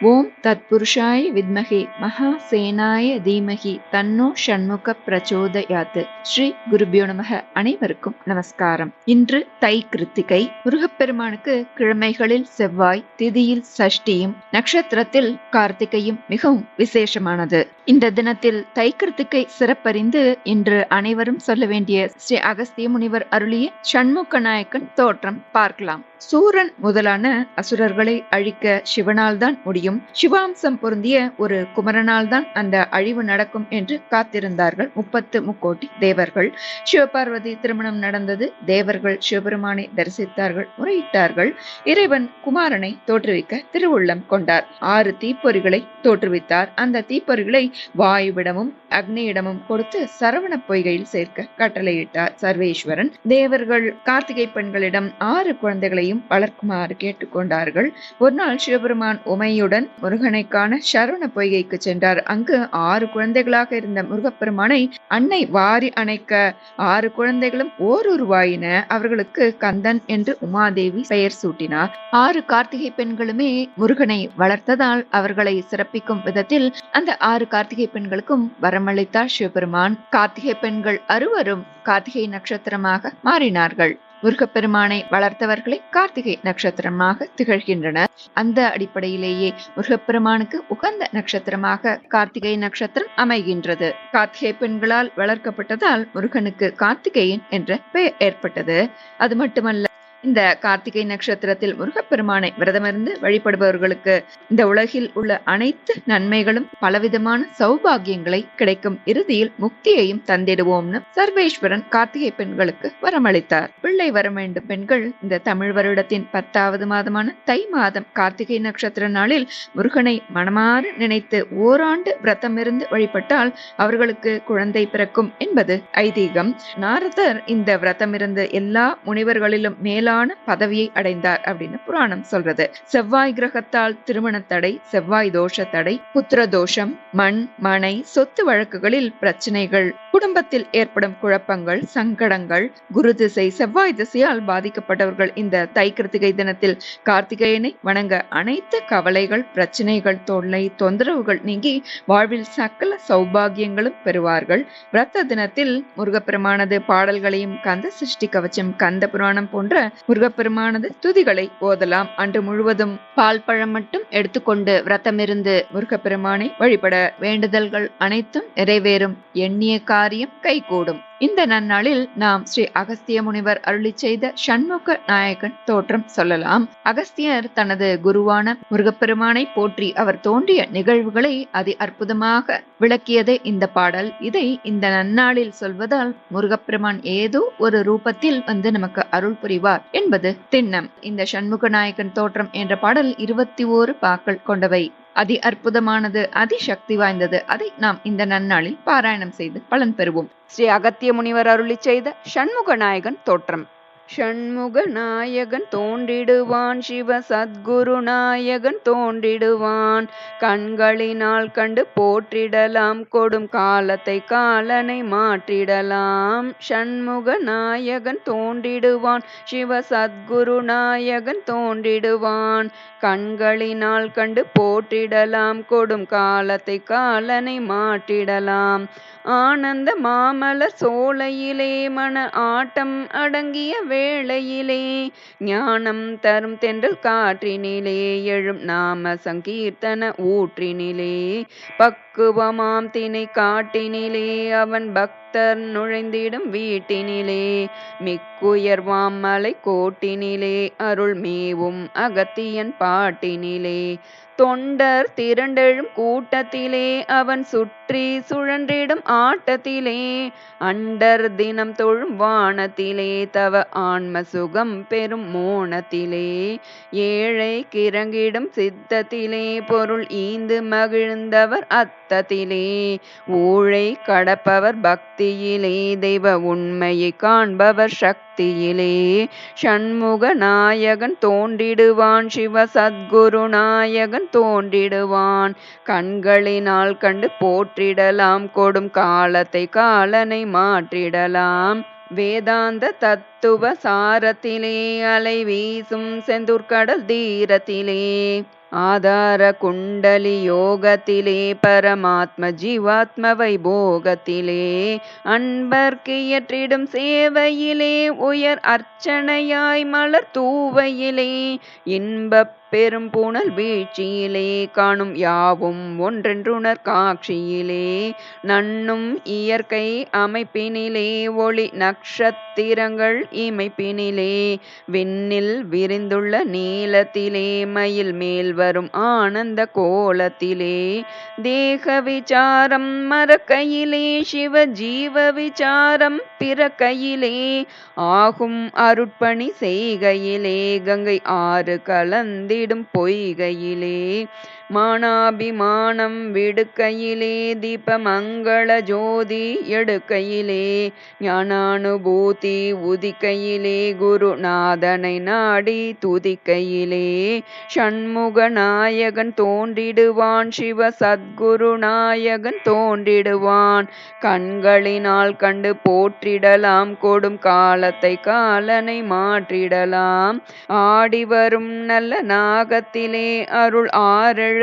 ஓம் தத்புருஷாய வித்மகே மகாசேனாய தீமகி தன்னோ ஷண்முக பிரச்சோதயாத் ஸ்ரீ குருபியோ நமக. அனைவருக்கும் நமஸ்காரம். இன்று தை கிருத்திகை. முருகப்பெருமானுக்கு கிழமைகளில் செவ்வாய் திதியில் சஷ்டியும் நட்சத்திரத்தில் கார்த்திகையும் மிகவும் விசேஷமானது. இந்த தினத்தில் தை சிறப்பறிந்து இன்று அனைவரும் சொல்ல வேண்டிய ஸ்ரீ அகஸ்திய முனிவர் அருளிய சண்முக நாயக்கன் தோற்றம் பார்க்கலாம். சூரன் முதலான அசுரர்களை அழிக்க சிவனால் தான் முடியும். சிவாம்சம் பொருந்திய ஒரு குமரனால் தான் அந்த அழிவு நடக்கும் என்று காத்திருந்தார்கள் முப்பத்து முக்கோட்டி தேவர்கள். சிவபார்வதி திருமணம் நடந்தது. தேவர்கள் சிவபெருமானை தரிசித்தார்கள் முறையிட்டார்கள். இறைவன் குமாரனை தோற்றுவிக்க திருவுள்ளம் கொண்டார். ஆறு தீப்பொறிகளை தோற்றுவித்தார். அந்த தீப்பொறிகளை வாயுவிடமும் அக்னியிடமும் கொடுத்து சரவண பொய்கையில் சேர்க்க கட்டளையிட்டார் சர்வேஸ்வரன். தேவர்கள் கார்த்திகை பெண்களிடம் ஆறு குழந்தைகளையும் வளர்க்குமாறு கேட்டுக்கொண்டார்கள். ஒரு நாள் சிவபெருமான் உமையுடன் முருகனைக்கான சரவண பொய்கைக்கு சென்றார். அங்கு ஆறு குழந்தைகளாக இருந்த முருகப்பெருமானை அன்னை வாரி அணைக்க ஆறு குழந்தைகளும் ஓருருவாயின அவர்களுக்கு கந்தன் என்று உமாதேவி பெயர் சூட்டினார். ஆறு கார்த்திகை பெண்களுமே முருகனை வளர்த்ததால் அவர்களை சிறப்பிக்கும் விதத்தில் அந்த ஆறு கார்த்திகை கார்த்திகை பெண்களுக்கும் வரமளித்தார் சிவபெருமான். கார்த்திகை பெண்கள் அறுவரும் கார்த்திகை நட்சத்திரமாக மாறினார்கள். முருகப்பெருமானை வளர்த்தவர்களை கார்த்திகை நட்சத்திரமாக திகழ்கின்றனர். அந்த அடிப்படையிலேயே முருகப்பெருமானுக்கு உகந்த நட்சத்திரமாக கார்த்திகை நட்சத்திரம் அமைகின்றது. கார்த்திகை பெண்களால் வளர்க்கப்பட்டதால் முருகனுக்கு கார்த்திகேயன் என்ற பெயர் ஏற்பட்டது. அது மட்டுமல்ல இந்த கார்த்திகை நட்சத்திரத்தில் முருகப்பெருமானை விரதமிருந்து வழிபடுபவர்களுக்கு இந்த உலகில் உள்ள அனைத்து நன்மைகளும் பலவிதமான சௌபாகியங்களை கிடைக்கும் இறுதியில் முக்தியையும் தந்திடுவோம்னு சர்வேஸ்வரன் கார்த்திகை பெண்களுக்கு வரமளித்தார். பிள்ளை வர வேண்டும் பெண்கள் இந்த தமிழ் வருடத்தின் பத்தாவது மாதமான தை மாதம் கார்த்திகை நட்சத்திர நாளில் முருகனை மனமாறு நினைத்து ஓராண்டு விரதமிருந்து வழிபட்டால் அவர்களுக்கு குழந்தை பிறக்கும் என்பது ஐதீகம். நாரதர் இந்த விரதமிருந்து எல்லா முனிவர்களிலும் மேலான பதவியை அடைந்தார் அப்படின்னு புராணம் சொல்றது. செவ்வாய் கிரகத்தால் திருமண தடை செவ்வாய் தோஷ தடை புத்திர தோஷம் மண் மனை சொத்து வழக்குகளில் பிரச்சனைகள் குடும்பத்தில் ஏற்படும் குழப்பங்கள் சங்கடங்கள் குரு திசை செவ்வாய் திசையால் பாதிக்கப்பட்டவர்கள் இந்த தை கிருத்திகை தினத்தில் கார்த்திகேயனை வணங்க அனைத்து கவலைகள் பிரச்சனைகள் தொல்லை தொந்தரவுகள் நீங்கி வாழ்வில் சகல சௌபாகியங்களும் பெறுவார்கள். விரத்த தினத்தில் முருகப்பெருமானது பாடல்களையும் கந்த சிருஷ்டி கவச்சம் கந்த புராணம் போன்ற முருகப்பெருமானது துதிகளை ஓதலாம். அன்று முழுவதும் பால் பழம் மட்டும் எடுத்துக்கொண்டு விரதமிருந்து முருகப்பெருமானை வழிபட வேண்டுதல்கள் அனைத்தும் நிறைவேறும். எண்ணிய காரியம் கைகூடும். இந்த நன்னாளில் நாம் ஸ்ரீ அகஸ்திய முனிவர் அருளி செய்த சண்முக நாயகன் தோற்றம் சொல்லலாம். அகஸ்தியர் தனது குருவான முருகப்பெருமானை போற்றி அவர் தோன்றிய நிகழ்வுகளை அதி அற்புதமாக விளக்கியதே இந்த பாடல். இதை இந்த நன்னாளில் சொல்வதால் முருகப்பெருமான் ஏதோ ஒரு ரூபத்தில் வந்து நமக்கு அருள் புரிவார் என்பது திண்ணம். இந்த சண்முக நாயகன் தோற்றம் என்ற பாடல் இருபத்தி ஓரு பாக்கள் கொண்டவை. அதி அற்புதமானது அதி சக்தி வாய்ந்தது. அதை நாம் இந்த நன்னாளில் பாராயணம் செய்து பலன் பெறுவோம். ஸ்ரீ அகத்திய முனிவர் அருளி செய்த சண்முக நாயகன் தோற்றம். ஷண்முக நாயகன் தோன்றிடுவான் சிவ சத்குரு நாயகன் தோன்றிடுவான். கண்களினால் கண்டு போற்றிடலாம் கொடும் காலத்தை காலனை மாற்றிடலாம். ஷண்முக நாயகன் தோன்றிடுவான் சிவ சத்குரு நாயகன் தோன்றிடுவான். கண்களினால் கண்டு போற்றிடலாம் கொடும் காலத்தை காலனை மாற்றிடலாம். ஆனந்த மாமலர் சோலையிலே மன ஆட்டம் அடங்கிய வேளையிலே ஞானம் தரும் தென்றல் காற்றினிலே எழும் நாம சங்கீர்த்தன ஊற்றினிலே பக்குவமாம் தினை காட்டினிலே. அவன் பக்தர் நுழைந்திடும் வீட்டினிலே. மிக்குயர்வாம் மலை கோட்டினிலே. அருள் மேவும் அகத்தியன் பாட்டினிலே. தொண்டர் திரண்டெழும் கூட்டத்திலே. அவன் சுற்றி சுழன்றிடும் ஆட்டத்திலே. அண்டர் தினம் தொழும் வானத்திலே. தவ ஆன்ம சுகம் பெறும் மோனத்திலே. ஏழை கிறங்கிடும் சித்தத்திலே. பொருள் ஈந்து மகிழ்ந்தவர் அத் அர்த்தத்திலே ஊழை கடப்பவர் பக்தியிலே தெய்வ உண்மையை காண்பவர் சக்தியிலே. ஷண்முக நாயகன் தோன்றிடுவான் சிவ சத்குரு நாயகன் தோன்றிடுவான். கண்களினால் கண்டு போற்றிடலாம் கொடும் காலத்தை காலனை மாற்றிடலாம். வேதாந்த தத்துவ சாரத்திலே அலை வீசும் செந்தூர்கடல் தீரத்திலே. ஆதார குண்டலி யோகத்திலே பரமாத்ம ஜீவாத்ம வைபோகத்திலே அன்பர்க்கு இயற்றிடும் சேவையிலே உயர் அர்ச்சனையாய் மலர் தூவையிலே இன்பப் பெரும் புனல் வீழ்ச்சியிலே காணும் யாவும் ஒன்றென்றுணர் காட்சியிலே. நன்னும் இயற்கை அமைப்பினிலே ஒளி நக்ஷத்திரங்கள் இமைப்பினிலே. விண்ணில் விரிந்துள்ள நீளத்திலே மயில் மேல் வரும் ஆனந்த கோலத்திலே. தேக விசாரம் மரக்கையிலே சிவ ஜீவ விசாரம் பிறக்கையிலே. ஆகும் அருட்பணி செய்கையிலே கங்கை ஆறு கலந்தி தலையிடும் பொய்கையிலே. மானாபிமானம் விடுக்கையிலே தீபமங்கள ஜோதி எடுக்கையிலே ஞானானுபூதி உதிக்கையிலே குருநாதனை நாடி துதிக்கையிலே ஷண்முக நாயகன் தோன்றிடுவான் சிவ சத்குரு நாயகன் தோன்றிடுவான் கண்களினால் கண்டு போற்றிடலாம் கொடும் காலத்தை காலனை மாற்றிடலாம் ஆடி வரும் நல்ல நாகத்திலே அருள் ஆறெழுத்தின்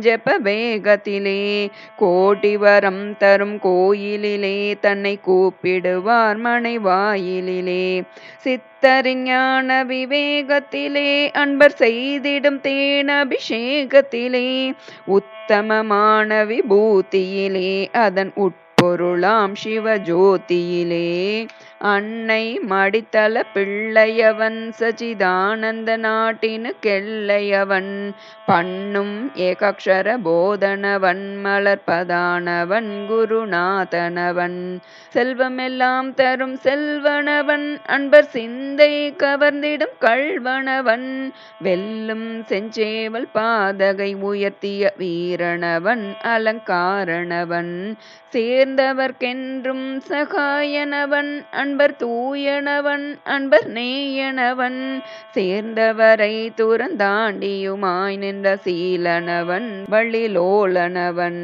ஜெப வேகத்திலே கோடி வரம் தரும் கோயிலிலே தன்னை கூப்பிடுவார் மனை வாயிலிலே சித்தறிஞான விவேகத்திலே அன்பர் செய்திடும் தேன் அபிஷேகத்திலே. உத்தமமான விபூதியிலே அதன் உட்பொருளாம் சிவஜோதியிலே. அன்னை மடித்தல பிள்ளையவன் சச்சிதானந்த நாட்டினு கெள்ளையவன் பண்ணும் ஏகாட்சர போதனவன் மலர்பதானவன் குருநாதனவன். செல்வமெல்லாம் தரும் செல்வனவன் அன்பர் சிந்தை கவர்ந்திடும் கள்வனவன். வெல்லும் செஞ்சேவல் பாதகை உயர்த்திய வீரணவன் அலங்காரணவன். சேர்ந்தவர்க்கென்றும் சகாயனவன் அன்பர் தூயனவன் அன்பர் நேயனவன் சேர்ந்தவரை துறந்தாண்டியுமாய் நின்ற சீலனவன் வழிலோலனவன்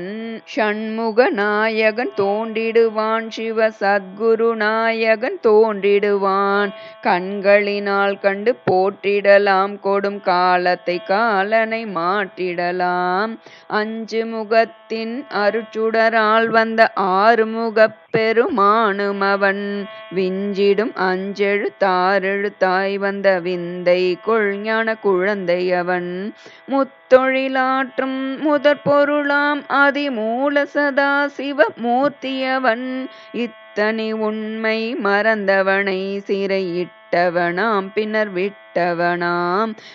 ஷண்முக நாயகன் தோன்றிடுவான் சிவ சத்குரு நாயகன் தோன்றிடுவான். கண்களினால் கண்டு போற்றிடலாம் கொடும் காலத்தை காலனை மாற்றிடலாம். அஞ்சு முகத்தின் அருச்சுடரால் வந்த ஆறுமுகப் பெருமானுமவன் விஞ்சிடும் அஞ்செழுத்தாறெழுத்தாய் வந்த விந்தை கொள்ஞான குழந்தையவன். முத்தொழிலாற்றும் முதற் பொருளாம் அதிமூல சதா சிவ மூர்த்தியவன் இத்தனி உண்மை மறந்தவனை சிறையிட்டவனாம் பின்னர் விட்டு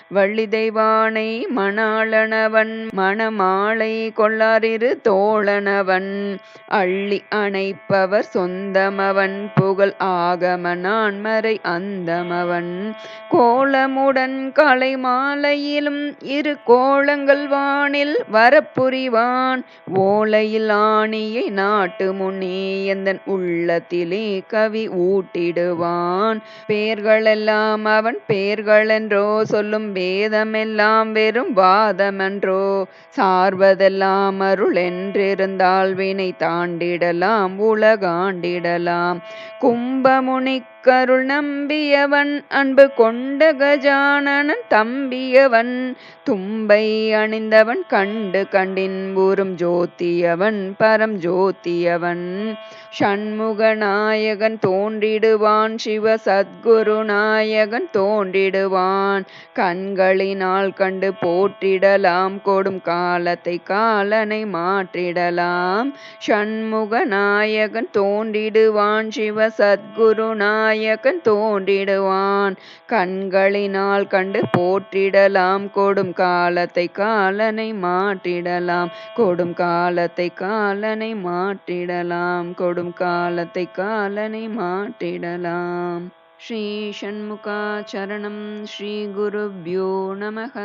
வள்ளி தெய்வானை மணாளனவன் மணமாலை கொள்ளாரிரு தோழனவன். அள்ளி அணைப்பவர் சொந்தமவன் புகழ் ஆகமனான் மறை அந்தமவன். கோலமுடன் கலை மாலையிலும் இரு கோலங்கள் வானில் வரப்புரிவான். ஓலையில் ஆணியை நாட்டு முன்னே எந்தன் உள்ளத்திலே கவி ஊட்டிடுவான். பேர்களெல்லாம் அவன் என்றோ சொல்லும் வேதமெல்லாம் வெறும் வாதமென்றோ சார்வதெல்லாம் அருள் என்றிருந்தால் வினை தாண்டிடலாம் உலகாண்டிடலாம். கும்பமுனி அக்கருள் நம்பியவன் அன்பு கொண்ட கஜானனன் தம்பியவன் தும்பை அணிந்தவன் கண்டு கண்டின் ஊரும் ஜோதியவன் பரம் ஜோதியவன். ஷண்முக நாயகன் தோன்றிடுவான் சிவ சத்குரு நாயகன் தோன்றிடுவான். கண்களினால் கண்டு போற்றிடலாம் கொடும் காலத்தை காலனை மாற்றிடலாம். ஷண்முக நாயகன் தோன்றிடுவான் சிவ சத்குரு நாயகன் தோன்றிடுவான். கண்களினால் கண்டு போற்றிடலாம். கொடும் காலத்தை காலனை மாற்றிடலாம். கொடும் காலத்தை காலனை மாற்றிடலாம். கொடும் காலத்தை காலனை மாற்றிடலாம். ஸ்ரீ ஷண்முகாச்சரணம் ஸ்ரீ குருभ्यो நமக.